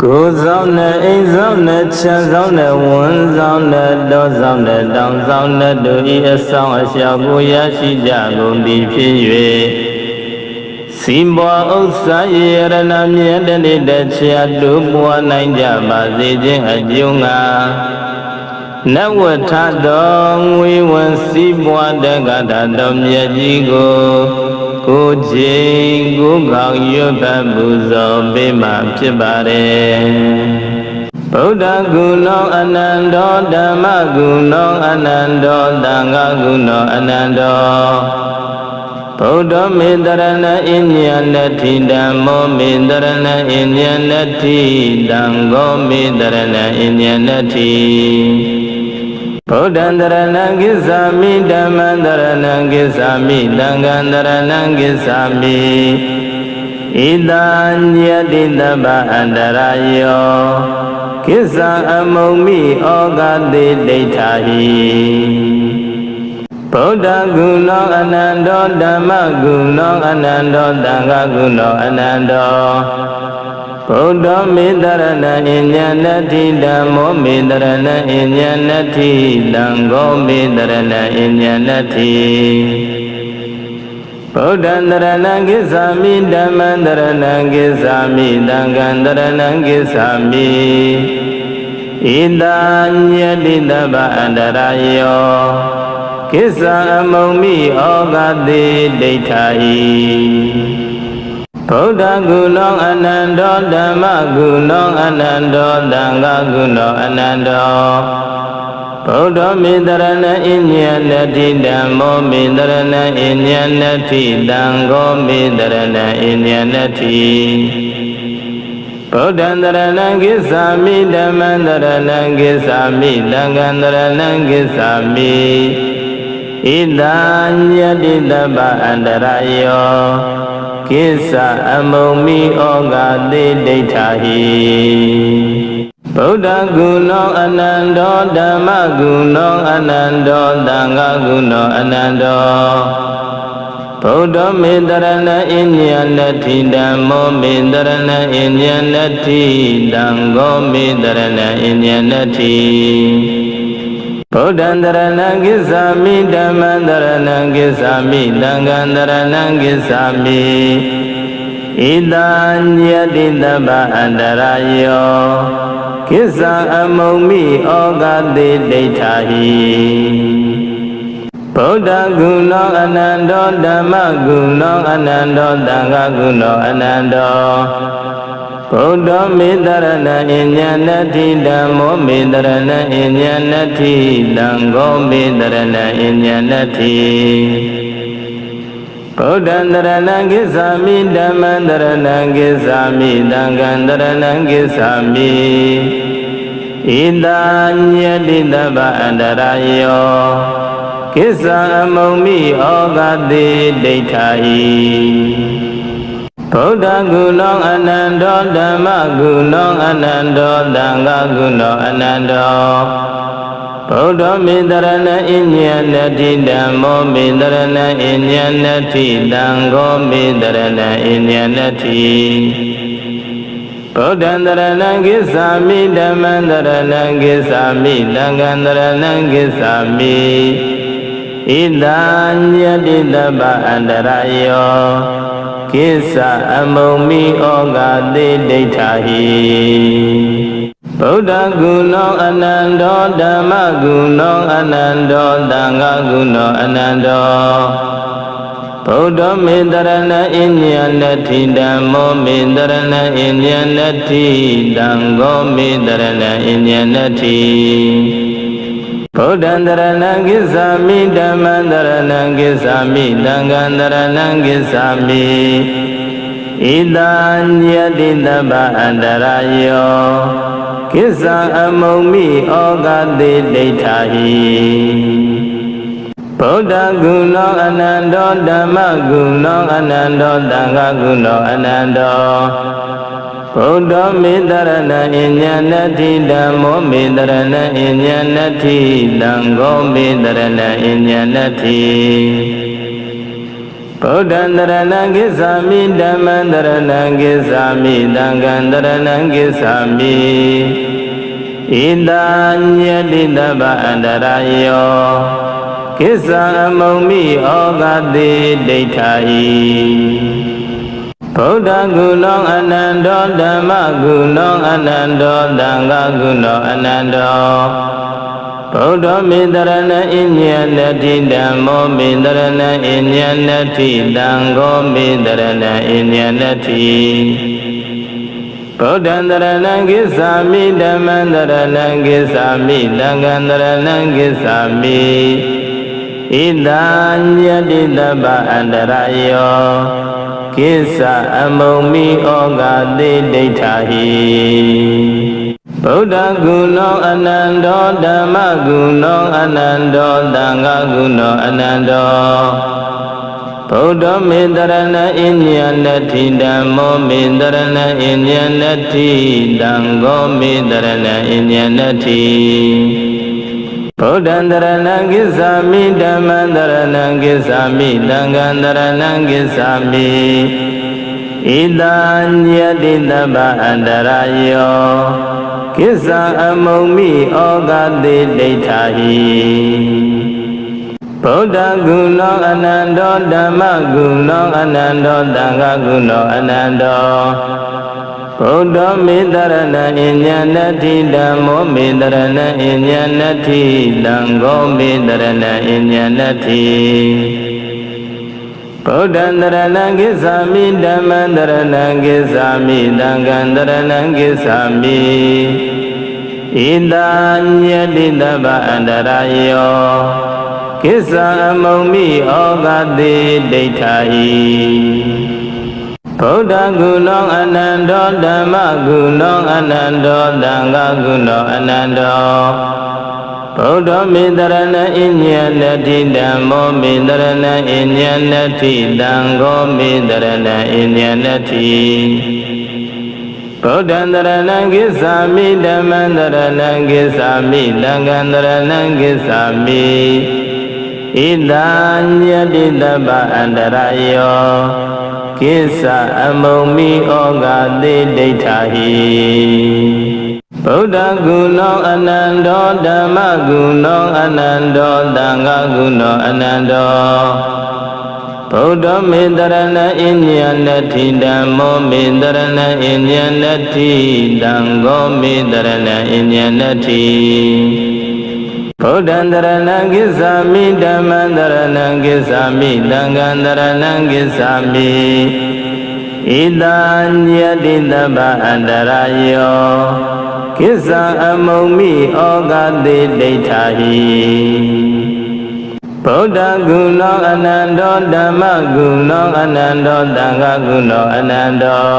ကိုယ်ဆောင်နဲ့အိမ်ဆောင်နဲ့ခြံဆောင်နဲ့ဝန်းဆောင်နဲ့တောဆောင်နဲ့တောင်ဆောင်နဲ့တို့ဤအဆောင်အရှောက်ကိုရရှိကြကုန်သည်ဖြစ်၍စီးပွားဥစ္စာရေရဏမြတ်တနေ့တချာတို့ပွားနိုင်ကြပါစေခြင်းအကျိုးငါနဝထတော်ငွေဝန်စီးပွားတက္ကတာတော်မြတ်ကြီးကို ကိုယ်ချိန်ကိုယ်ကောင်းရွတ်ဖတ်ပူဇော်ပေးမှဖြစ်ပါတယ်ဗုဒ္ဓဂုဏောအနန္တောဓမ္မဂုဏောအနန္တောသံဃဂုဏောအနန္တောဗုဒ္ဓမေတရဏအညနတိဓမ္မောမေတရဏအညနတိတံဃောမေတရဏအညနတိ ဗုဒ္ဓံတရဏံကိစ္ဆာမိဓမ္မံတရဏံကိစ္ဆာမိသံဃံတရဏံကိစ္ဆာမိဣဒံညတိတပ္ပအန္တရာယောကိစ္ဆာအမုံမိဩဃတိဒိဋ္ဌာဟိဗုဒ္ဓဂုဏောအနန္တောဓမ္မဂုဏောအနန္တောသံဃဂုဏောအနန္တော ဗုဒ္ဓမေတရဏအညနတိဓမ္မောမေတရဏအညနတိသံဃောမေတရဏအညနတိဗုဒ္ဓံတရဏံကိစ္ဆာမိဓမ္မံတရဏံကိစ္ဆာမိသံဃံတရဏံကိစ္ဆာမိဣဒာညတိတပ္ပအန္တရာယောကိစ္ဆာအမုံမိဩဃတိဒိဋ္ဌာဟိ ဗုဒ္ဓဂုဏောအနန္တောဓမ္မဂုဏောအနန္တောသံဃဂုဏောအနန္တောဗုဒ္ဓမေတရဏအညနတိဓမ္မောမေတရဏအညနတိသံဃောမေတရဏအညနတိဗုဒ္ဓံတရဏံကိစ္ဆာမိဓမ္မံတရဏံကိစ္ဆာမိသံဃံတရဏံကိစ္ဆာမိဣဒာညတိတပ္ပအန္တရာယော ကိစ္ဆာအမုံမိဩဃတိဒိဋ္ဌာဟိဗုဒ္ဓဂုဏောအနန္တောဓမ္မဂုဏောအနန္တောသံဃဂုဏောအနန္တောဗုဒ္ဓမေတရဏအညနတိဓမ္မောမေတရဏအညနတိသံဃောမေတရဏအညနတိ ဗုဒ္ဓံတရဏံကိစ္ဆာမိဓမ္မံတရဏံကိစ္ဆာမိသံဃံတရဏံကိစ္ဆာမိဣဒာညတိတပ္ပအန္တရာယောကိစ္ဆာအမုံမိဩဃတိဒိဋ္ဌာဟိဗုဒ္ဓဂုဏောအနန္တောဓမ္မဂုဏောအနန္တောသံဃဂုဏောအနန္တော ဗုဒ္ဓမေတရဏအညနတိဓမ္မောမေတရဏအညနတိသံဃောမေတရဏအညနတိဗုဒ္ဓံတရဏံကိစ္ဆာမိဓမ္မံတရဏံကိစ္ဆာမိသံဃံတရဏံကိစ္ဆာမိဣဒာညတိတပ္ပအန္တရာယောကိစ္ဆာအမုံမိဩဃတိဒိဋ္ဌာဟိ ဗုဒ္ဓဂုဏောအနန္တောဓမ္မဂုဏောအနန္တောသံဃဂုဏောအနန္တောဗုဒ္ဓမေတရဏအညနတိဓမ္မောမေတရဏအညနတိသံဃောမေတရဏအညနတိဗုဒ္ဓံတရဏံကိစ္ဆာမိဓမ္မံတရဏံကိစ္ဆာမိသံဃံတရဏံကိစ္ဆာမိဣဒာညတိတပ္ပအန္တရာယော ကိစ္ဆာအမုံမိဩဃတိဒိဋ္ဌာဟိဗုဒ္ဓဂုဏောအနန္တောဓမ္မဂုဏောအနန္တောသံဃဂုဏောအနန္တောဗုဒ္ဓမေတရဏအညနတိဓမ္မောမေတရဏအညနတိသံဃောမေတရဏအညနတိ ဗုဒ္ဓံတရဏံကိစ္ဆာမိဓမ္မံတရဏံကိစ္ဆာမိသံဃံတရဏံကိစ္ဆာမိဣဒာညတိတပ္ပအန္တရာယောကိစ္ဆာအမုံမိဩဃတိဒိဋ္ဌာဟိဗုဒ္ဓဂုဏောအနန္တောဓမ္မဂုဏောအနန္တောသံဃဂုဏောအနန္တော ဗုဒ္ဓမေတရဏအညနတိဓမ္မောမေတရဏအညနတိသံဃောမေတရဏအညနတိဗဗုဒ္ဓံတရဏံကိသာမိဓမ္မံတရဏံကိသာမိသံဃံတရဏံကိသာမိဣဒာညတိတဗ္ဗအန္တရာယောကိစ္ဆာအမုံမိဩဃတိဒိဋ္ဌာယိ ဗုဒ္ဓဂုဏောအနန္တောဓမ္မဂုဏောအနန္တောသံဃဂုဏောအနန္တောဗုဒ္ဓမေတရဏအညနတိဓမ္မောမေတရဏအညနတိတံဃောမေတရဏအညနတိဗုဒ္ဓံတရဏံကိသာမိဓမ္မံတရဏံကိသာမိသံဃံတရဏံကိသာမိဣဒာညတိတပ္ပအန္တရာယော ကိစ္စအမုံမိဩဃတိဒိဋ္ဌာဟိဗုဒ္ဓဂုဏောအနန္တောဓမ္မဂုဏောအနန္တောသံဃဂုဏောအနန္တောဗုဒ္ဓမေတရဏအညနတိဓမ္မောမေတရဏအညနတိတံဃောမေတရဏအညနတိ ဗုဒ္ဓံတရဏံကိသာမိဓမ္မံတရဏံကိသာမိသံဃံတရဏံကိသာမိဣဒာညတိတဗ္ဗအန္တရာယောကိစ္ဆာအမုံမိဩဃတိဒိဋ္ဌာဟိဗုဒ္ဓဂုဏောအနန္တောဓမ္မဂုဏောအနန္တောသံဃဂုဏောအနန္တော ဗုဒ္ဓမေတရဏအညနတိဓမ္မောမေတရဏအညနတိသံဃောမေတရဏအညနတိဗုဒ္ဓံတရဏံကိသာမိဓမ္မံတရဏံကိသာမိသံဃံတရဏံကိသာမိဣဒာညတိတဗ္ဗအန္တရာယောကိစ္ဆာအမုံမိဩဃတိဒိဋ္ဌာဟိ ဗုဒ္ဓဂုဏောအနန္တောဓမ္မဂုဏောအနန္တောသံဃဂုဏောအနန္တောဗုဒ္ဓမေတရဏအညနတိဓမ္မောမေတရဏအညနတိသံဃောမေတရဏအညနတိဗုဒ္ဓံတရဏံကိသာမိဓမ္မံတရဏံကိသာမိသံဃံတရဏံကိသာမိဣဒာညတိတပ္ပအန္တရာယော ကိစ္စအမုံမိဩဃတိဒိဋ္ဌာဟိဗုဒ္ဓဂုဏောအနန္တောဓမ္မဂုဏောအနန္တောသံဃဂုဏောအနန္တောဗုဒ္ဓမေတရဏအညနတိဓမ္မောမေတရဏအညနတိသံဃောမေတရဏအညနတိ ဗုဒ္ဓံတရဏံကိသာမိဓမ္မံတရဏံကိသာမိသံဃံတရဏံကိသာမိဣဒာညတိတဗ္ဗအန္တရာယောကိသာအမုံမိဩဃတိဒိဋ္ဌာဟိဗုဒ္ဓဂုဏောအနန္တောဓမ္မဂုဏောအနန္တောသံဃဂုဏောအနန္တော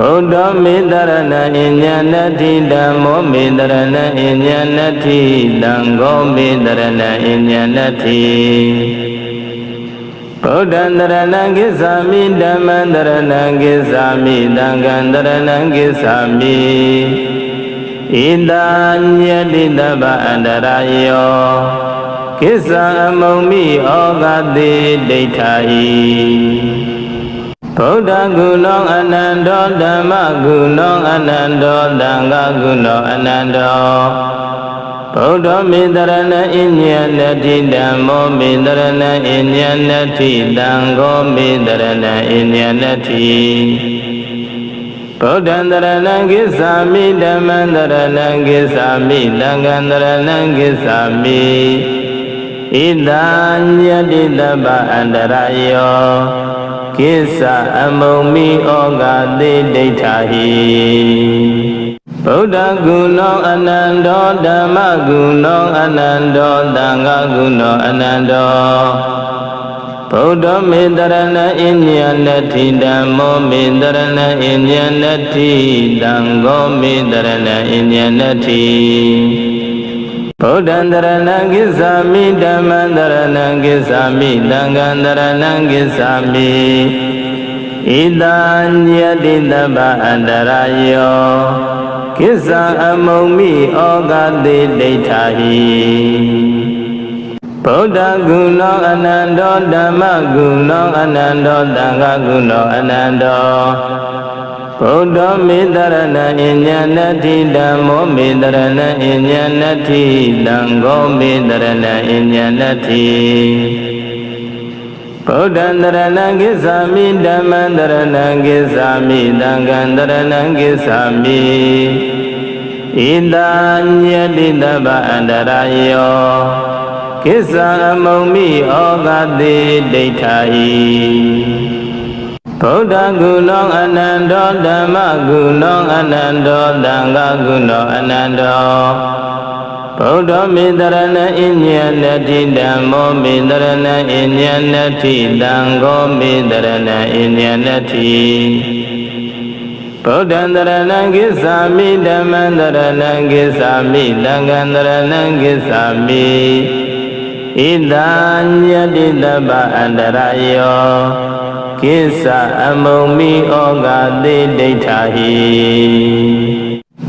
ဗုဒ္ဓမေတရဏအညနတိဓမ္မောမေတရဏအညနတိသံဃောမေတရဏအညနတိဗုဒ္ဓံတရဏံကိသာမိဓမ္မံတရဏံကိသာမိသံဃံတရဏံကိသာမိဣဒာညတိတဗ္ဗအန္တရာယောကိစ္ဆာအမုံမိဩဃတိဒိဋ္ဌာဟိ ဗုဒ္ဓဂုဏောအနန္တောဓမ္မဂုဏောအနန္တောသံဃဂုဏောအနန္တောဗုဒ္ဓမေတရဏအညနတိဓမ္မောမေတရဏအညနတိသံဃောမေတရဏအညနတိဗုဒ္ဓံတရဏံကိသာမိဓမ္မံတရဏံကိသာမိသံဃံတရဏံကိသာမိဣဒာညတိတပ္ပအန္တရာယော ကိစ္စအမုံမိဩဃတိဒိဋ္ဌာဟိဗုဒ္ဓဂုဏောအနန္တောဓမ္မဂုဏောအနန္တောသံဃဂုဏောအနန္တောဗုဒ္ဓမေတရဏအညနတိဓမ္မောမေတရဏအညနတိသံဃောမေတရဏအညနတိ ဗုဒ္ဓံတရဏံကိသာမိဓမ္မံတရဏံကိသာမိသံဃံတရဏံကိသာမိဣဒာညတိတဗ္ဗအန္တရာယောကိသာအမုံမိဩဃတိဒိဋ္ဌာဟိဗဗုဒ္ဓဂုဏောအနန္တောဓမ္မဂုဏောအနန္တောသံဃဂုဏောအနန္တော ဗုဒ္ဓမေတရဏအဉ္ဉနတိဓမ္မောမေတရဏအဉ္ဉနတိသံဃောမေတရဏအဉ္ဉနတိဗုဒ္ဓံတရဏံကိသာမိဓမ္မံတရဏံကိသာမိသံဃံတရဏံကိသာမိဣဒာညတိတဗ္ဗအန္တရာယောကိစ္ဆာအမုံမိဩဃတိဒိဋ္ဌာဟိ ဗုဒ္ဓဂုဏောအနန္တောဓမ္မဂုဏောအနန္တောသံဃဂုဏောအနန္တောဗုဒ္ဓမေတရဏအညနတိဓမ္မောမေတရဏအညနတိသံဃောမေတရဏအညနတိဗုဒ္ဓံတရဏံကိသာမိဓမ္မံတရဏံကိသာမိသံဃံတရဏံကိသာမိဣဒာညတိတပ္ပအန္တရာယော ကိစ္စအမုံမိဩဃတိဒိဋ္ဌာဟိ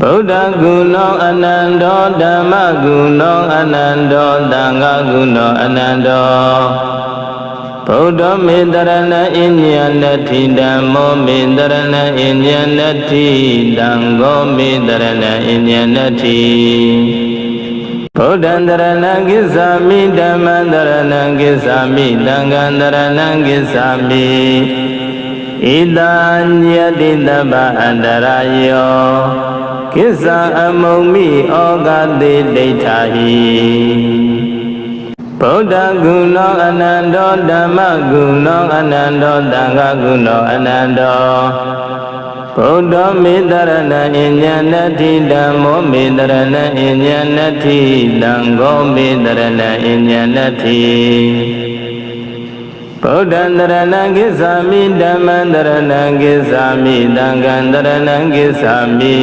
ဗုဒ္ဓဂုဏောအနန္တောဓမ္မဂုဏောအနန္တောသံဃဂုဏောအနန္တောဗုဒ္ဓမေတရဏအဉ္ဉနတိဓမ္မောမေတရဏအဉ္ဉနတိသံဃောမေတရဏအဉ္ဉနတိ ဗုဒ္ဓံတရဏံကိသာမိဓမ္မံတရဏံကိသာမိသံဃံတရဏံကိသာမိဣဒာညတိတဗ္ဗအန္တရာယောကိသာအမုံမိဩဃတိဒိဋ္ဌာဟိဗုဒ္ဓဂုဏောအနန္တောဓမ္မဂုဏောအနန္တောသံဃဂုဏောအနန္တော ဗုဒ္ဓမေတရဏအဉ္ဉနတိဓမ္မောမေတရဏအဉ္ဉနတိသံဃောမေတရဏအဉ္ဉနတိဗုဒ္ဓံတရဏံကိသာမိဓမ္မံတရဏံကိသာမိသံဃံတရဏံကိသာမိ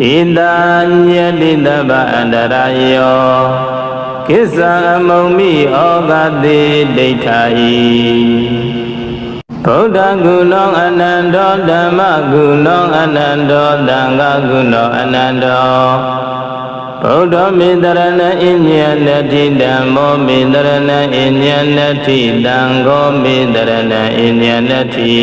ဣဒာညတိတဗ္ဗအန္တရာယောကိစ္ဆာအမုံမိဩဃတိဒိဋ္ဌာဟိ ဗုဒ္ဓဂုဏောအနန္တောဓမ္မဂုဏောအနန္တောသံဃဂုဏောအနန္တောဗုဒ္ဓမေတရဏအညနတိဓမ္မောမေတရဏအညနတိသံဃောမေတရဏအညနတိ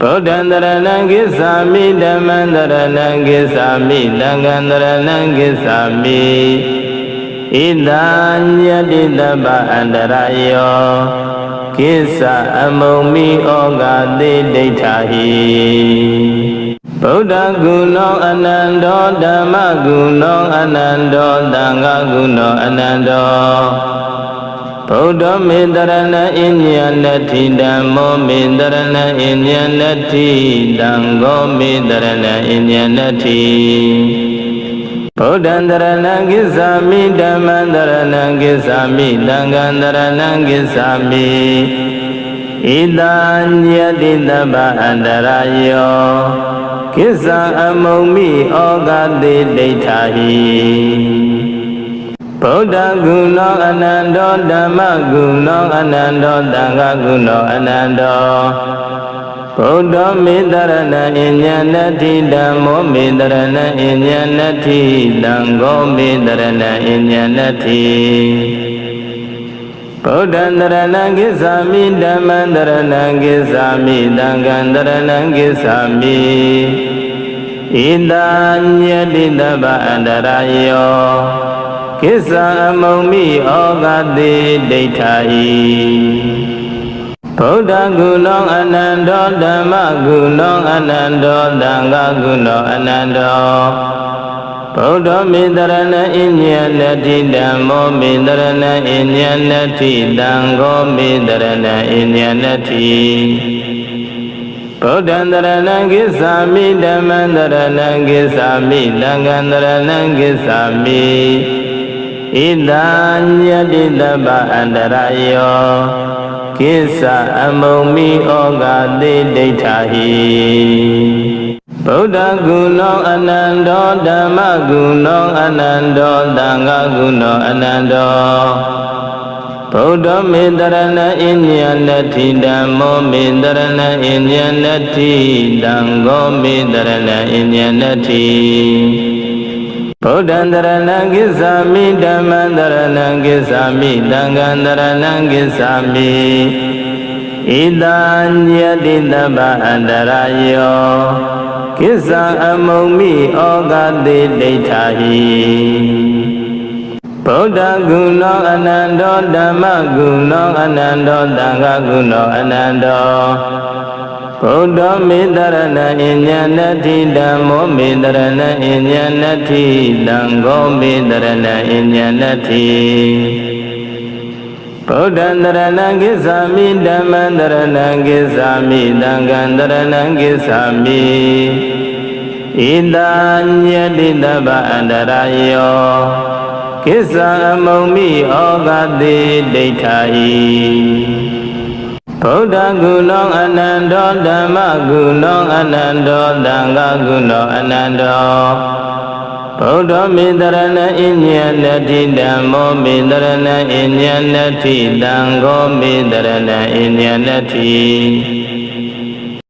ဗုဒ္ဓံတရဏံကိသာမိဓမ္မံတရဏံကိသာမိသံဃံတရဏံကိသာမိဣဒာညတိတပ္ပအန္တရာယော ကိစ္စအမုံမိဩဃတိဒိဋ္ဌာဟိဗုဒ္ဓဂုဏောအနန္တောဓမ္မဂုဏောအနန္တောသံဃဂုဏောအနန္တောဗုဒ္ဓမေတရဏအဉ္ဉနတိဓမ္မောမေတရဏအဉ္ဉနတိသံဃောမေတရဏအဉ္ဉနတိ ဗုဒ္ဓံတရဏံကိသာမိဓမ္မံတရဏံကိသာမိသံဃံတရဏံကိသာမိဣဒာညတိတဗ္ဗအန္တရာယောကိသာအမုံမိဩဃတိဒိဋ္ဌာဟိဗုဒ္ဓဂုဏောအနန္တောဓမ္မဂုဏောအနန္တောသံဃဂုဏောအနန္တော ဗုဒ္ဓမေတရဏအဉ္ဉနတိဓမ္မောမေတရဏအဉ္ဉနတိသံဃောမေတရဏအဉ္ဉနတိဗုဒ္ဓံတရဏံကိသာမိဓမ္မံတရဏံကိသာမိသံဃံတရဏံကိသာမိဣဒာညတိတဗ္ဗအန္တရာယောကိစ္ဆာအမုံမိဩဃတိဒိဋ္ဌာဟိ ဗုဒ္ဓဂုဏောအနန္တောဓမ္မဂုဏောအနန္တောသံဃဂုဏောအနန္တောဗုဒ္ဓမေတရဏအညနတိဓမ္မောမေတရဏအညနတိသံဃောမေတရဏအညနတိဗုဒ္ဓံတရဏံကိသာမိဓမ္မံတရဏံကိသာမိသံဃံတရဏံကိသာမိဣဒာညတိတပ္ပအန္တရာယော ကိစ္စအမုံမိဩဃတိဒိဋ္ဌာဟိဗုဒ္ဓဂုဏောအနန္တောဓမ္မဂုဏောအနန္တောသံဃဂုဏောအနန္တောဗုဒ္ဓမေတရဏအဉ္ဉနတိဓမ္မောမေတရဏအဉ္ဉနတိသံဃောမေတရဏအဉ္ဉနတိ ဗုဒ္ဓံတရဏံကိစ္ဆာမိဓမ္မံတရဏံကိစ္ဆာမိသံဃံတရဏံကိစ္ဆာမိဣတံညတိတဗ္ဗအန္တရာယောကိစ္ဆာအမုံမိဩဃတိဒိဋ္ဌာဟိဗုဒ္ဓဂုဏောအနန္တောဓမ္မဂုဏောအနန္တောသံဃဂုဏောအနန္တော ဗုဒ္ဓမေတရဏအဉ္ဉနတိဓမ္မောမေတရဏအဉ္ဉနတိသံဃောမေတရဏအဉ္ဉနတိဗုဒ္ဓံတရဏံကိစ္ဆာမိဓမ္မံတရဏံကိစ္ဆာမိသံဃံတရဏံကိစ္ဆာမိဣတံညတိတဗ္ဗအန္တရာယောကိစ္ဆာအမုံမိဩဃတိဒိဋ္ဌာဟိ ဗုဒ္ဓဂုဏောအနန္တောဓမ္မဂုဏောအနန္တောသံဃဂုဏောအနန္တောဗုဒ္ဓမေတရဏအညနတိဓမ္မောမေတရဏအညနတိသံဃောမေတရဏအညနတိ